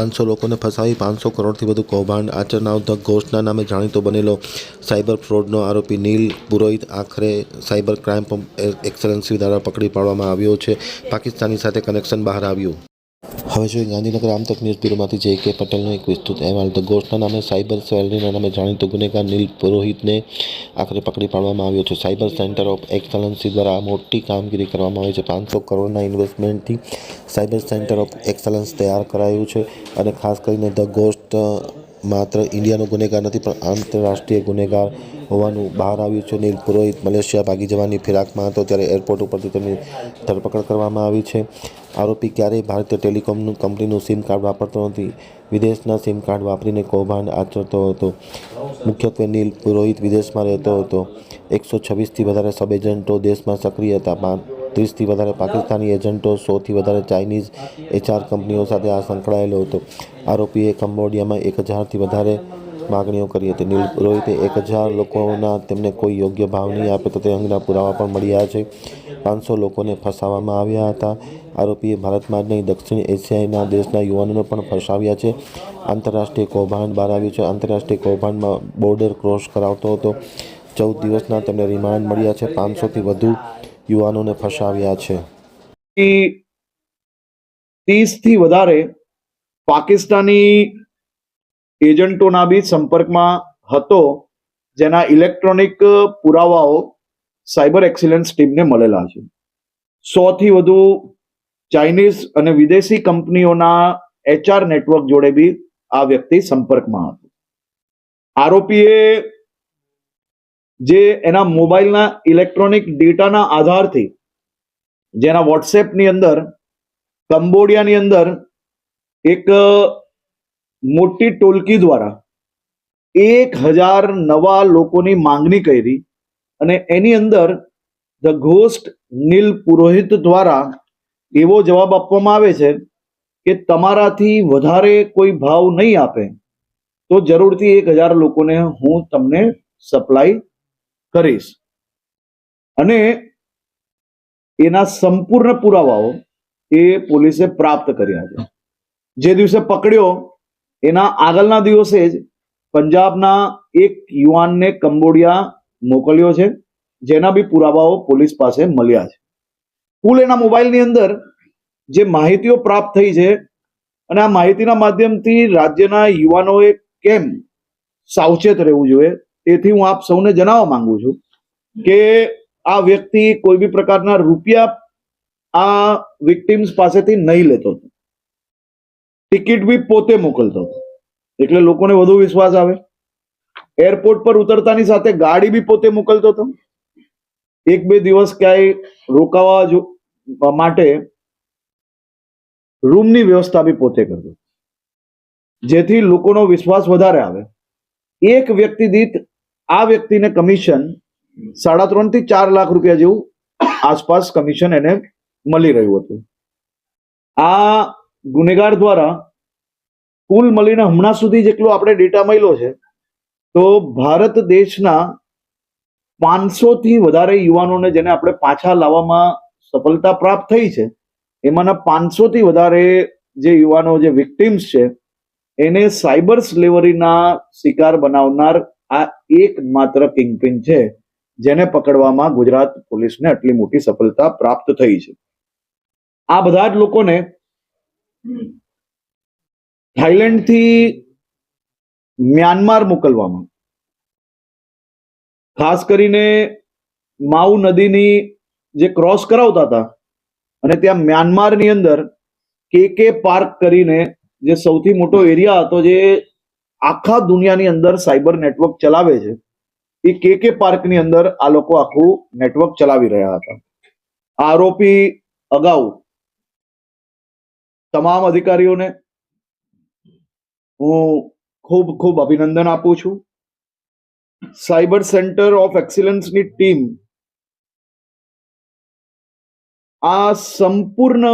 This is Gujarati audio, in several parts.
પાંચસો લોકોને ફસાવી પાંચસો કરોડથી વધુ કૌભાંડ આચરનાર ધ ઘોષના નામે જાણીતો બનેલો સાયબર ફ્રોડનો આરોપી નીલ પુરોહિત આખરે સાયબર ક્રાઇમ એક્સલન્સી દ્વારા પકડી પાડવામાં આવ્યો છે. પાકિસ્તાની સાથે કનેક્શન બહાર આવ્યું. હવે જોઈએ ગાંધીનગર આમતક ન્યૂઝ બ્યુરોમાંથી જે કે પટેલનો એક વિસ્તૃત અહેવાલ ધ ઘોષના નામે સાયબર સેલરીના નામે જાણીતો ગુનેગાર નીલ પુરોહિતને આખરે પકડી પાડવામાં આવ્યો છે. સાયબર સેન્ટર ઓફ એક્સલન્સી દ્વારા મોટી કામગીરી કરવામાં આવી છે. પાંચસો કરોડના ઇન્વેસ્ટમેન્ટથી સાયબર સેન્ટર ઓફ એક્સલન્સ તૈયાર કરાયું છે અને ખાસ કરીને ધ ગોસ્ટ માત્ર ઇન્ડિયાનો ગુનેગાર નથી, પણ આંતરરાષ્ટ્રીય ગુનેગાર હોવાનું બહાર આવ્યું છે. નીલ પુરોહિત મલેશિયા ભાગી જવાની ફિરાકમાં હતો, ત્યારે એરપોર્ટ ઉપરથી તેમની ધરપકડ કરવામાં આવી છે. આરોપી ક્યારેય ભારતીય ટેલિકોમનું કંપનીનું સિમ કાર્ડ વાપરતો નથી. વિદેશના સિમ કાર્ડ વાપરીને કૌભાંડ આચરતો હતો. મુખ્યત્વે નીલ પુરોહિત વિદેશમાં રહેતો હતો. એકસો છવ્વીસથી વધારે સબ એજન્ટો દેશમાં સક્રિય હતા. ત્રીસથી વધારે પાકિસ્તાની એજન્ટો સોથી વધારે ચાઇનીઝ એચઆર કંપનીઓ સાથે આ સંકળાયેલો હતો. આરોપીએ કંબોડિયામાં એક હજારથી વધારે માગણીઓ કરી હતી નીલ પુરોહિતે એક હજાર લોકોના તેમને કોઈ યોગ્ય ભાવ નહીં આપે તો તે અંગના પુરાવા પણ મળ્યા છે. પાંચસો લોકોને ફસાવવામાં આવ્યા હતા. આરોપીએ ભારતમાં જ નહીં, દક્ષિણ એશિયાના દેશના યુવાનોને પણ ફસાવ્યા છે. આંતરરાષ્ટ્રીય કૌભાંડ બહાર આવ્યું છે. આંતરરાષ્ટ્રીય કૌભાંડમાં બોર્ડર ક્રોસ કરાવતો હતો. ચૌદ દિવસના તેમને રિમાન્ડ મળ્યા છે. પાંચસોથી વધુ યુવાનોને ફસાવ્યા છે. ત્રીસથી વધારે પાકિસ્તાની એજન્ટોના બી સંપર્કમાં હતો, જેના ઇલેક્ટ્રોનિક પુરાવાઓ સાયબર એક્સિલન્સ ટીમને મળેલા છે. સોથી વધુ ચાઇનીઝ અને વિદેશી કંપનીઓના એચઆર નેટવર્ક જોડે બી આ વ્યક્તિ સંપર્કમાં હતો. આરોપીએ જે એના મોબાઈલના ઇલેક્ટ્રોનિક ડેટાના આધારથી જેના વોટ્સએપની અંદર, કંબોડિયાની અંદર એક મોટી ટોલકી દ્વારા એક હજાર નવા લોકોની માંગણી કરી અને એની અંદર ધ ઘોસ્ટ નીલ પુરોહિત દ્વારા એવો જવાબ આપવામાં આવે છે કે તમારાથી વધારે કોઈ ભાવ નહીં આપે, તો જરૂરથી એક હજાર લોકોને હું તમને સપ્લાય કરીશ. અને એના સંપૂર્ણ પુરાવાઓ એ પોલીસે પ્રાપ્ત કર્યા છે. જે દિવસે પકડ્યો એના આગળના દિવસે જ પંજાબના એક યુવાનને કંબોડિયા મોકલ્યો છે, જેના બી પુરાવાઓ પોલીસ પાસે મળ્યા છે. કુલ એના મોબાઈલની અંદર જે માહિતીઓ પ્રાપ્ત થઈ છે, અને આ માહિતીના માધ્યમથી રાજ્યના યુવાનોએ કેમ સાવચેત રહેવું જોઈએ તેથી હું આપ સૌને જણાવવા માંગુ છું કે આ વ્યક્તિ કોઈ બી પ્રકારના રૂપિયા આ વિક્ટિમ્સ પાસેથી નહીં લેતો હતો. ટિકિટ બી પોતે મોકલતો હતો. એટલે લોકોને વધુ વિશ્વાસ આવે. એરપોર્ટ પર ઉતરતાની સાથે ગાડી બી પોતે મોકલતો હતો. એક બે દિવસ ક્યાંય રોકાવા માટે રૂમની વ્યવસ્થા બી પોતે કરતો જેથી લોકોનો વિશ્વાસ વધારે આવે. એક વ્યક્તિ દીઠ આ વ્યક્તિને કમિશન સાડા ત્રણથી ચાર લાખ રૂપિયા જેવું આસપાસ કમિશન એને મળી રહ્યું હતું. આ ગુનેગાર દ્વારા કુલ મળીને હમણાં સુધી જેટલો આપણે ડેટા મળ્યો છે, તો ભારત દેશના પાંચસોથી વધારે યુવાનોને જેને આપણે પાછા લાવવામાં સફળતા પ્રાપ્ત થઈ છે, એમાંના પાંચસોથી વધારે જે યુવાનો જે વિક્ટિમ્સ છે, એને સાયબર સ્લેવરીના શિકાર બનાવનાર આ એક માત્ર કિંગપિન છે, જેને પકડવામાં ગુજરાત પોલીસને આટલી મોટી સફળતા પ્રાપ્ત થઈ છે. આ બધા જ લોકોને થાઈલેન્ડથી મ્યાનમાર મોકલવામાં. ખાસ કરીને માઉ નદીની જે ક્રોસ કરાવતા હતા અને ત્યાં મ્યાનમારની અંદર કે કે પાર્ક કરીને જે સૌથી મોટો એરિયા હતો જે આખા દુનિયાની અંદર સાયબર નેટવર્ક ચલાવે છે, એ કે કે પાર્કની અંદર આ લોકો આખું નેટવર્ક ચલાવી રહ્યા હતા. આરોપી અગાઉ તમામ અધિકારીઓને હું ખૂબ ખૂબ અભિનંદન આપું છું. સાયબર સેન્ટર ઓફ એક્સિલન્સની ટીમ આ સંપૂર્ણ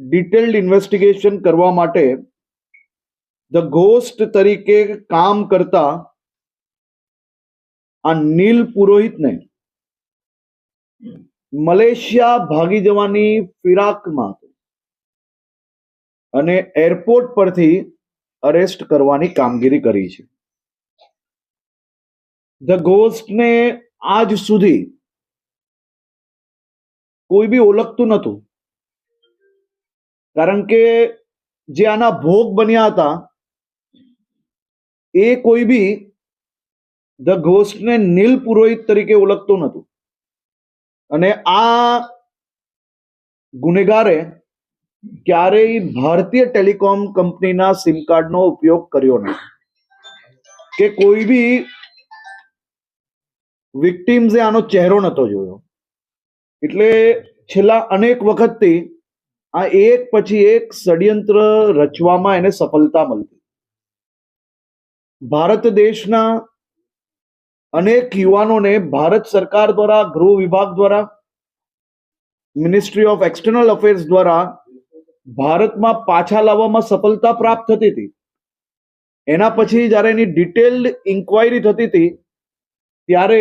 ડિટેલ્ડ ઇન્વેસ્ટિગેશન કરવા માટે ધ ઘોસ્ટ તરીકે કામ કરતા આ નીલ પુરોહિતને મલેશિયા ભાગી જવાની ફિરાકમાં અને એરપોર્ટ પરથી અરેસ્ટ કરવાની કામગીરી કરી છે. ધ ગોસ્ટને આજ સુધી કોઈ બી ઓળખતું નહોતું. કારણ કે જે આના ભોગ બન્યા હતા, એ કોઈ બી ધ ઘોસ્ટને નીલ પુરોહિત તરીકે ઓળખતું નહોતું. અને આ ગુનેગારે ક્યારેય ભારતીય ટેલિકોમ કંપનીના સિમ કાર્ડનો ઉપયોગ કર્યો નથી કે કોઈ બી વિક્ટિમ્સે આનો ચહેરો નહોતો જોયો. એટલે છેલ્લા અનેક વખતથી આ એક પછી એક ષડયંત્ર રચવામાં એને સફળતા મળતી ભારત દેશના અનેક યુવાનોને ભારત સરકાર દ્વારા, ગૃહ વિભાગ દ્વારા મિનિસ્ટ્રી ઓફ એક્સટર્નલ અફેર્સ દ્વારા ભારતમાં પાછા લાવવામાં સફળતા પ્રાપ્ત થતી હતી. એના પછી જ્યારે એની ડિટેલ્ડ ઇન્ક્વાયરી થતી હતી, ત્યારે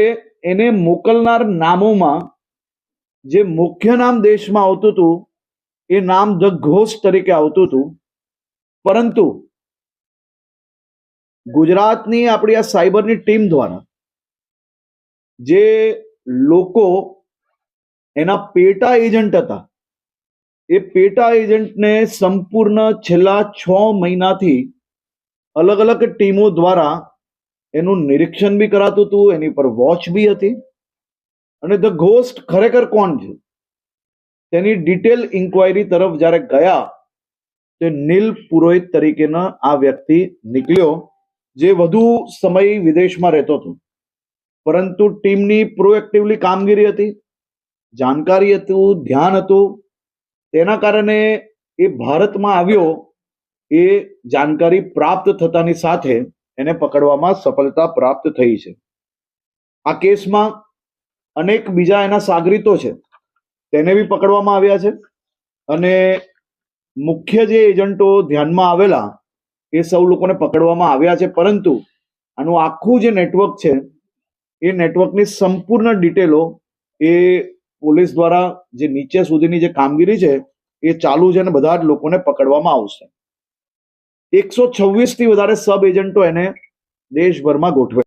એને મોકલનાર નામોમાં જે મુખ્ય નામ દેશમાં આવતું હતું, એ નામ ધ ઘોષ તરીકે આવતું હતું. પરંતુ ગુજરાતની આપણી આ સાયબરની ટીમ દ્વારા જે લોકો એના પેટા એજન્ટ હતા એ પેટા એજન્ટને સંપૂર્ણ છેલ્લા છ મહિનાથી અલગ અલગ ટીમો દ્વારા એનું નિરીક્ષણ બી કરાતું હતું, એની પર વોચ બી હતી. અને ધ ઘોસ્ટ ખરેખર કોણ છે? તેની ડિટેલ ઇન્ક્વાયરી તરફ જ્યારે ગયા, તે નીલ પુરોહિત તરીકેનો આ વ્યક્તિ નીકળ્યો, જે વધુ સમય વિદેશમાં રહેતો હતો. પરંતુ ટીમની પ્રોએક્ટિવલી કામગીરી હતી, જાણકારી હતું, ધ્યાન હતું તેના કારણે એ ભારતમાં આવ્યો, એ જાણકારી પ્રાપ્ત થતાની સાથે એને પકડવામાં સફળતા પ્રાપ્ત થઈ છે. આ કેસમાં અનેક બીજા એના સાગરીતો છે, તેને બી પકડવામાં આવ્યા છે અને મુખ્ય જે એજન્ટો ધ્યાનમાં આવેલા, એ સૌ લોકોને પકડવામાં આવ્યા છે. પરંતુ આનું આખું જે નેટવર્ક છે, એ નેટવર્કની સંપૂર્ણ ડિટેલો એ પોલીસ દ્વારા જે નીચે સુધીની જે કામગીરી છે, એ ચાલુ છે અને બધા જ લોકોને પકડવામાં આવશે. એકસો છવ્વીસથી વધારે સબ એજન્ટો એને દેશભરમાં ગોઠવે